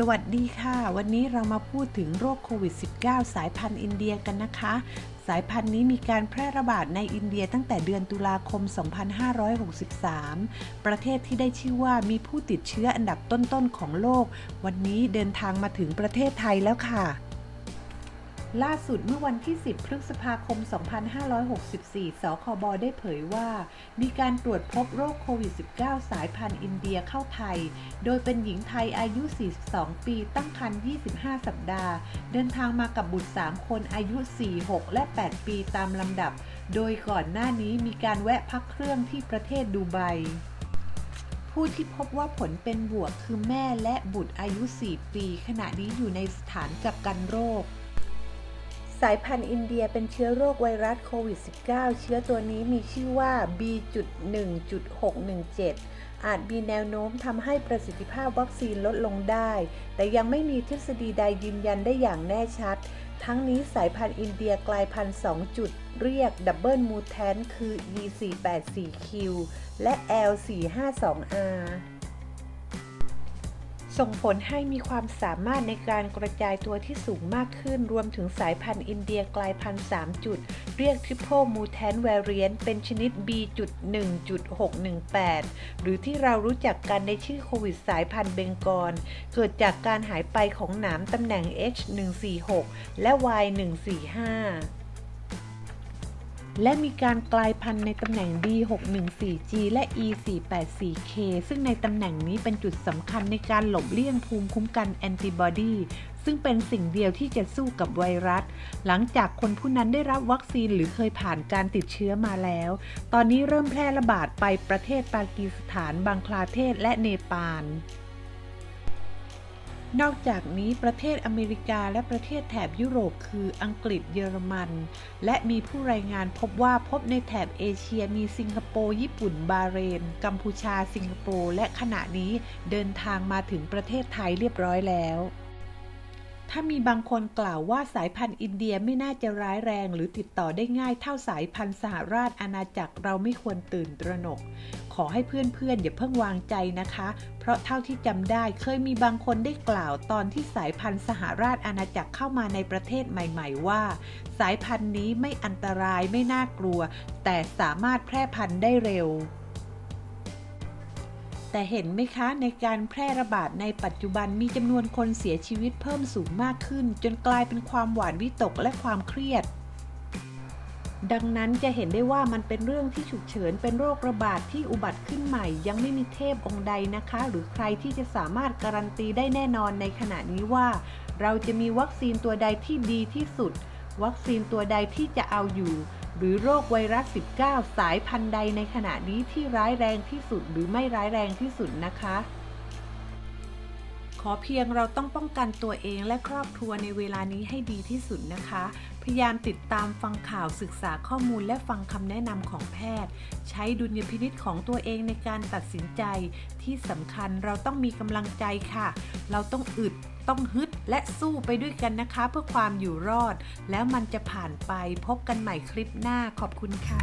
สวัสดีค่ะ วันนี้เรามาพูดถึงโรคโควิด -19 สายพันธุ์อินเดียกันนะคะ สายพันธุ์นี้มีการแพร่ระบาดในอินเดียตั้งแต่เดือนตุลาคม 2563 ประเทศที่ได้ชื่อว่ามีผู้ติดเชื้ออันดับต้นๆของโลก วันนี้เดินทางมาถึงประเทศไทยแล้วค่ะ ล่าสุดเมื่อวันที่ 10 พฤษภาคม 2564 สคบ ได้เผยว่า มีการตรวจพบโรคโควิด -19 สายพันธุ์อินเดียเข้าไทย โดยเป็นหญิงไทยอายุ 42 ปี ตั้งครรภ์ 25 สัปดาห์ เดินทางมากับบุตร 3 คนอายุ 4 6 และ 8 ปีตามลำดับ โดยก่อนหน้านี้มีการแวะพักเครื่องที่ประเทศดูไบผู้ที่พบว่าผลเป็นบวกคือแม่และบุตรอายุ 4 ปี ขณะนี้อยู่ในสถานกักกันโรค สายพันธุ์อินเดียเป็นเชื้อโรคไวรัสโควิด -19 เชื้อตัวนี้มีชื่อว่า B.1.617 อาจมีแนวโน้มทำให้ประสิทธิภาพวัคซีนลดลงได้ แต่ยังไม่มีทฤษฎีใดยืนยันได้อย่างแน่ชัด ทั้งนี้สายพันธุ์อินเดียกลายพันธุ์2จุด เรียกดับเบิลมูแทนคือ E484Q และ L452R ส่งผลให้มีความสามารถในการกระจายตัวที่สูงมากขึ้น รวมถึงสายพันธุ์อินเดียกลายพันธุ์ 3 จุด เรียก Triple Mutant Variant เป็นชนิด B.1.618 หรือที่เรารู้จักกันในชื่อโควิดสายพันธุ์เบงกอลเกิดจากการหายไปของหนามตำแหน่ง H146 และ Y145 และมีการกลายพันธุ์ในตำแหน่ง D614G และ E484K ซึ่งในตำแหน่งนี้เป็นจุดสำคัญในการหลบเลี่ยงภูมิคุ้มกันแอนติบอดีซึ่งเป็นสิ่งเดียวที่จะสู้กับไวรัส หลังจากคนผู้นั้นได้รับวัคซีนหรือเคยผ่านการติดเชื้อมาแล้ว ตอนนี้เริ่มแพร่ระบาดไปประเทศปากีสถาน บังคลาเทศและเนปาล นอกจากนี้ประเทศอเมริกาและประเทศแถบยุโรปคืออังกฤษเยอรมัน และมีผู้รายงานพบว่าพบในแถบเอเชียมีสิงคโปร์ญี่ปุ่น บาเรน กัมพูชา สิงคโปร์และขณะนี้เดินทางมาถึงประเทศไทยเรียบร้อยแล้ว ถ้ามีบางคนกล่าวว่าสายพันธุ์อินเดียไม่น่าจะร้ายแรง หรือติดต่อได้ง่ายเท่าสายพันธุ์สหราชอาณาจักรเราไม่ควรตื่นตระหนก ขอให้เพื่อนๆอย่าเพิ่งวางใจนะคะ เพราะเท่าที่จำได้เคยมีบางคนได้กล่าวตอนที่สายพันธุ์สหราชอาณาจักรเข้ามาในประเทศใหม่ ๆ ว่า สายพันธุ์นี้ไม่อันตรายไม่น่ากลัว แต่สามารถแพร่พันธุ์ได้เร็ว แต่เห็นไหมคะในการแพร่ระบาดในปัจจุบันมีจำนวนคนเสียชีวิตเพิ่มสูงมากขึ้น จนกลายเป็นความหวาดวิตกและความเครียด ดังนั้นจะเห็นได้ว่ามันเป็นเรื่องที่ฉุกเฉินเป็นโรคระบาดที่อุบัติขึ้นใหม่ ยังไม่มีเทพองค์ใดนะคะ หรือใครที่จะสามารถการันตีได้แน่นอนในขณะนี้ว่า เราจะมีวัคซีนตัวใดที่ดีที่สุด วัคซีนตัวใดที่จะเอาอยู่ หรือโรคไวรัส 19 สายพันธุ์ใดในขณะนี้ที่ร้ายแรงที่สุดหรือไม่ร้ายแรงที่สุดนะคะ ขอเพียงเราต้องป้องกันตัวเองและครอบครัวในเวลานี้ให้ดีที่สุดนะคะ พยายามติดตามฟังข่าวศึกษาข้อมูลและฟังคำแนะนำของแพทย์ ใช้ดุลยพินิษของตัวเองในการตัดสินใจ ที่สำคัญเราต้องมีกำลังใจค่ะ เราต้องอึดต้องฮึดและสู้ไปด้วยกันนะคะ เพื่อความอยู่รอด แล้วมันจะผ่านไปพบกันใหม่คลิปหน้าขอบคุณค่ะ